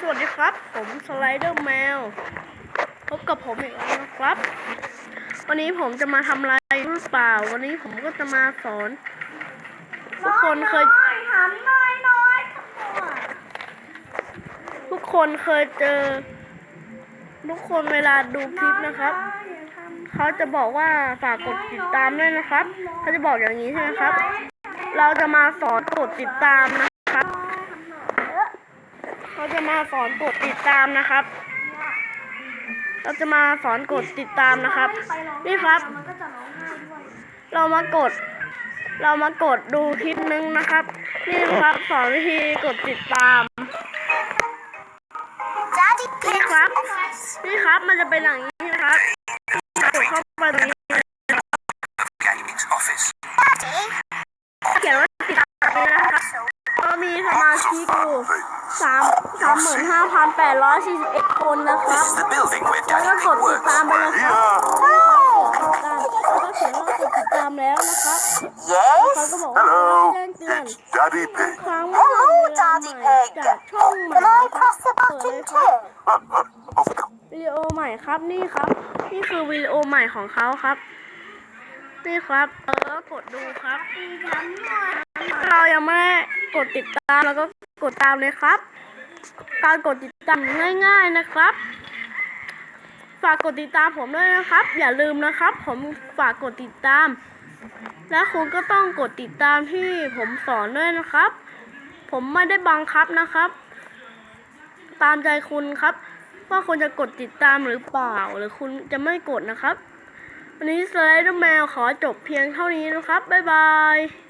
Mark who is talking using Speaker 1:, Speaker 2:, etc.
Speaker 1: สวัสดีครับ ผมสไลเดอร์แมวพบกับผมอีกแล้วนะครับ วันนี้ผมจะมาทำอะไรหรือเปล่า วันนี้ผมก็จะมาสอน ทุกคนเคย
Speaker 2: ถามน้อยน้อย
Speaker 1: ทุกคนเคยเจอ ทุกคนเวลาดูคลิปนะครับเขาจะบอกว่าฝากกดติดตามด้วยนะครับเขาจะบอกอย่างนี้ใช่ไหมครับ เราจะมาสอนกดติดตามนะครับ เขาจะมาสอนกดติดตามนะครับ เราจะมาสอนกดติดตามนะครับ นี่ครับ
Speaker 2: มันก็จะร้องไห้ด้วย
Speaker 1: เรามากด เรามากดดูคลิปนึงนะครับ นี่ครับสอนวิธีกดติดตาม
Speaker 2: Daddy
Speaker 1: นี่ครับ นี่ครับมันจะเป็นอย่างนี้นะครับกดเข้าไปตรงนี้
Speaker 3: Gaming's office.
Speaker 1: เขียนว่าติดตามเลยนะครับก็ มีสมาชิกอยู่สามสามหมื่นห้าพันแปดร้อยสี่สิบเอ็ดคนนะครับ
Speaker 3: This is the building where
Speaker 1: แล้วก็
Speaker 3: Daddy
Speaker 1: กด
Speaker 3: Pig
Speaker 1: ติด
Speaker 3: works.
Speaker 1: ตามไปเลยครับแล้วก็เขียนว่ากดติดตามแล้วนะครับเขาก็บอกว่าแจ้งเตือน
Speaker 4: It's Daddy
Speaker 1: ทุก
Speaker 4: Pig.
Speaker 1: ครั้งเมื่อมีเวลาใหม่จากช่องใหม่นะครับเปิดเลยครับ
Speaker 4: Of course.
Speaker 1: วิดีโอใหม่ครับนี่ครับ นี่คือวิดีโอใหม่ของเขาครับนี่ครับ เออกดดูครับเรายังไม่ได้ กดติดตามแล้วก็กดตามเลยครับ การกดติดตามง่าย ๆนะครับ ฝากกดติดตามผมด้วยนะครับ อย่าลืมนะครับ ผมฝากกดติดตาม และคุณก็ต้องกดติดตามที่ผมสอนด้วยนะครับ ผมไม่ได้บังคับนะครับ ตามใจคุณครับ ว่าคุณจะกดติดตามหรือเปล่า หรือคุณจะไม่กดนะครับวันนี้สไลด์แมวขอจบเพียงเท่านี้นะครับ บ๊ายบาย